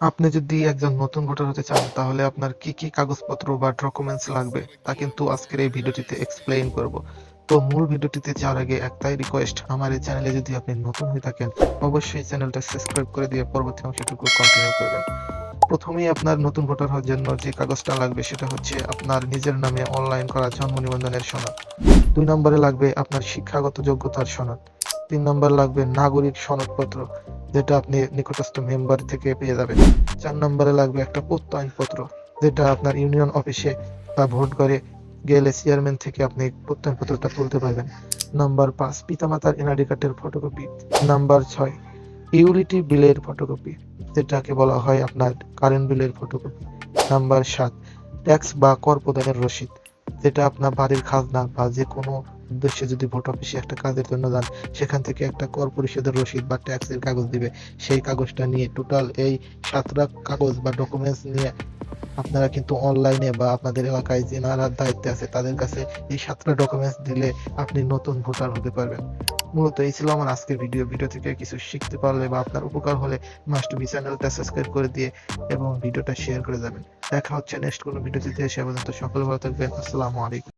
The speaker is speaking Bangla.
আপনি যদি একজন নতুন ভোটার হতে চান, তাহলে আপনার কি কি কাগজপত্র বা ডকুমেন্টস লাগবে তা কিন্তু আজকের এই ভিডিওটিতে এক্সপ্লেইন করব। তো মূল ভিডিওটিতে যাওয়ার আগে একটাই রিকোয়েস্ট আমার এই চ্যানেলে যদি আপনি নতুন হয়ে থাকেন, অবশ্যই চ্যানেলটা সাবস্ক্রাইব করে দিয়ে পরবর্তী অংশটুকু কন্টিনিউ করবেন। প্রথমেই আপনার নতুন ভোটার হওয়ার জন্য যে কাগজটা লাগবে, সেটা হচ্ছে আপনার নিজের নামে অনলাইন করা জন্ম নিবন্ধনের সনদ। দুই নম্বরে লাগবে আপনার শিক্ষাগত যোগ্যতার সনদ। তিন নম্বর লাগবে নাগরিক সনদপত্র। যেটা আপনি নিকটস্থ মেম্বার থেকে পেয়ে যাবেন। চার নম্বরে লাগবে একটা প্রত্যয়নপত্র, যেটা আপনার ইউনিয়ন অফিসে বা ভোট করে গেলে চেয়ারম্যান থেকে আপনি প্রত্যয়নপত্রটা তুলতে পারবেন। নাম্বার পাঁচ, পিতামাতার এনআইডি কার্ডের ফটোকপি নাম্বার ছয় ইউলিটি বিলের ফটোকপি যেটাকে বলা হয় আপনার কারেন্ট বিলের ফটোকপি নাম্বার সাত ট্যাক্স বা কর প্রদানের রসিদ, যেটা আপনার বাড়ির খাজনা বা যে কোনো উদ্দেশ্যে যদি ভোট অফিসে একটা কাজের জন্য যান, সেখান থেকে একটা কর পরিশোধের রসিদ বা ট্যাক্সের কাগজ দিবে। সেই কাগজটা নিয়ে টোটাল এই সাতটা কাগজ বা ডকুমেন্টস নিয়ে আপনারা কিন্তু অনলাইনে বা আপনাদের এলাকায় যেনারা দায়িত্বে আছে, তাদের কাছে এই সাতটা ডকুমেন্টস দিলে আপনি নতুন ভোটার হতে পারবেন। মূলত এই ছিল আমার আজকের ভিডিও ভিডিও থেকে কিছু শিখতে পারলে বা আপনার উপকার হলে মাস্ট বি চ্যানেলটা সাবস্ক্রাইব করে দিয়ে এবং ভিডিওটা শেয়ার করে যাবেন। দেখা হচ্ছে নেক্সট কোনো ভিডিওতে সে পর্যন্ত সকলে ভালো থাকবেন। আসসালামু আলাইকুম।